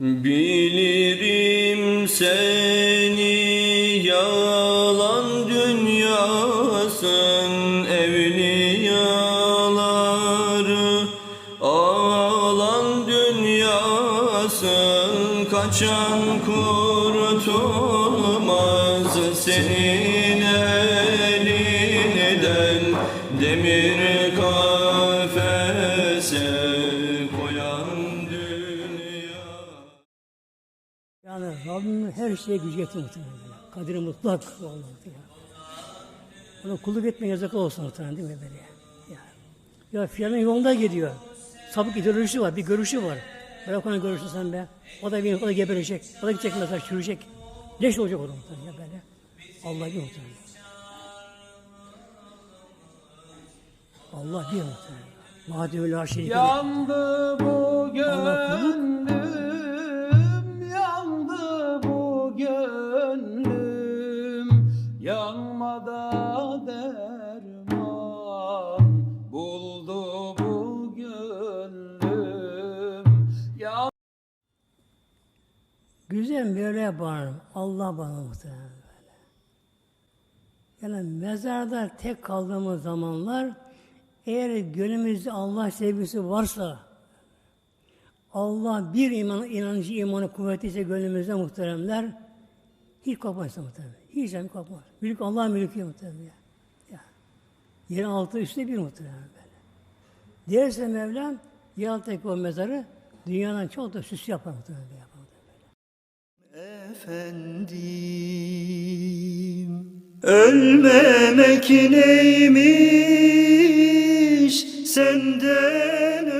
Bilirim seni yalan dünyasın evliyaları Alan dünyasın kaçan kurtulmaz. Senin elinden Demir kafese Rabbim her şeye gücü yetir muhtemelen. Kadiri mutlak olmalı ya. Ona kulluk etmeye yazık olsun muhtemelen değil mi böyle? Ya, ya filanın yolunda gidiyor. Sapık ideolojisi var, bir görüşü var. Bırak onu görüşü sen be. O da bir, o da geberecek. O da gidecek mesela çürüyecek. Leş olacak o da muhtemelen ya böyle. Allah bir muhtemelen. Allah bir muhtemelen. Madem la şerike. Yandı bu Allah gönlüm, derman buldu bu gönlüm. Yan Güzel böyle bağırırım. Allah bana muhtemelen böyle. Yani mezarda tek kaldığımız zamanlar eğer gönlümüzde Allah sevgisi varsa Allah bir iman, inancı, imanı kuvvetliyse gönlümüzde muhteremler hiç korkmaz muhterem. Hiç yani korkmaz. Mülk Allah mülkü muhterem ya. ya. Yerin altı üstte bir muhterem böyle. Diğerse Mevlam yer alttaki o mezarı dünyadan çok da süs yapar muhterem. Yapar. Efendim Ölmemek neymiş senden